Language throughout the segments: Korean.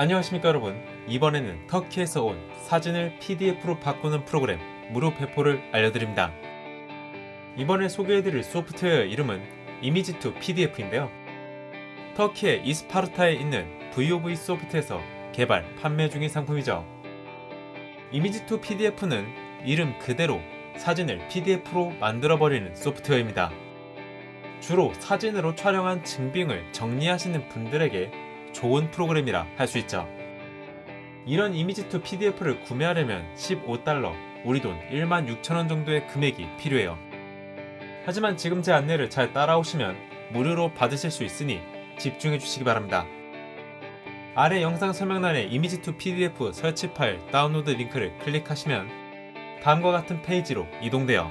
안녕하십니까 여러분. 이번에는 터키에서 온 사진을 PDF로 바꾸는 프로그램 무료 배포를 알려드립니다. 이번에 소개해드릴 소프트웨어 이름은 이미지2 PDF인데요. 터키의 이스파르타에 있는 VOV 소프트에서 개발 판매 중인 상품이죠. 이미지2 PDF는 이름 그대로 사진을 PDF로 만들어버리는 소프트웨어입니다. 주로 사진으로 촬영한 증빙을 정리하시는 분들에게 좋은 프로그램이라 할 수 있죠. 이런 이미지2 PDF를 구매하려면 15달러, 우리 돈 1만 6천원 정도의 금액이 필요해요. 하지만 지금 제 안내를 잘 따라오시면 무료로 받으실 수 있으니 집중해 주시기 바랍니다. 아래 영상 설명란에 이미지2 PDF 설치 파일 다운로드 링크를 클릭하시면 다음과 같은 페이지로 이동돼요.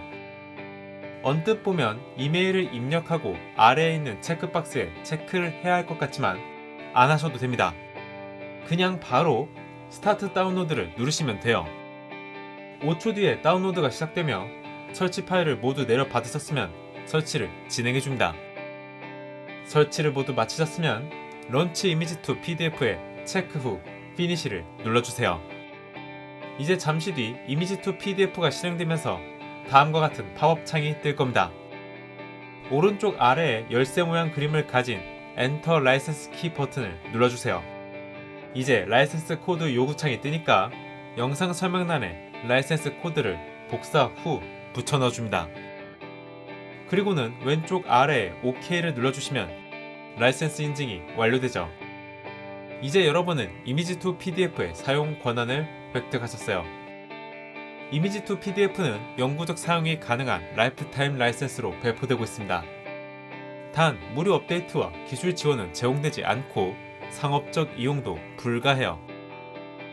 언뜻 보면 이메일을 입력하고 아래에 있는 체크박스에 체크를 해야 할 것 같지만 안 하셔도 됩니다. 그냥 바로 스타트 다운로드를 누르시면 돼요. 5초 뒤에 다운로드가 시작되며 설치 파일을 모두 내려 받으셨으면 설치를 진행해 줍니다. 설치를 모두 마치셨으면 런치 이미지 투 PDF에 체크 후 피니시를 눌러주세요. 이제 잠시 뒤 이미지 투 PDF가 실행되면서 다음과 같은 팝업 창이 뜰 겁니다. 오른쪽 아래에 열쇠 모양 그림을 가진 엔터 라이센스 키 버튼을 눌러주세요. 이제 라이센스 코드 요구창이 뜨니까 영상 설명란에 라이센스 코드를 복사 후 붙여 넣어줍니다. 그리고는 왼쪽 아래에 OK를 눌러주시면 라이센스 인증이 완료되죠. 이제 여러분은 이미지2 PDF의 사용 권한을 획득하셨어요. 이미지2 PDF는 영구적 사용이 가능한 라이프타임 라이센스로 배포되고 있습니다. 단 무료 업데이트와 기술 지원은 제공되지 않고 상업적 이용도 불가해요.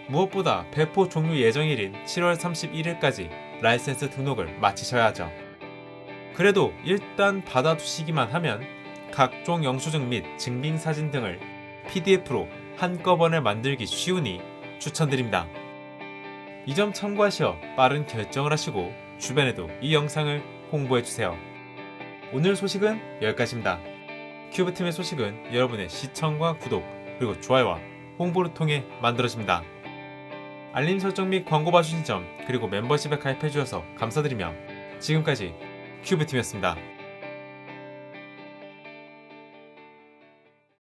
무엇보다 배포 종료 예정일인 7월 31일까지 라이센스 등록을 마치셔야 하죠. 그래도 일단 받아두시기만 하면 각종 영수증 및 증빙 사진 등을 PDF로 한꺼번에 만들기 쉬우니 추천드립니다. 이 점 참고하시어 빠른 결정을 하시고 주변에도 이 영상을 홍보해주세요. 오늘 소식은 여기까지입니다. 큐브팀의 소식은 여러분의 시청과 구독, 그리고 좋아요와 홍보를 통해 만들어집니다. 알림 설정 및 광고 봐주신 점, 그리고 멤버십에 가입해주셔서 감사드리며 지금까지 큐브팀이었습니다.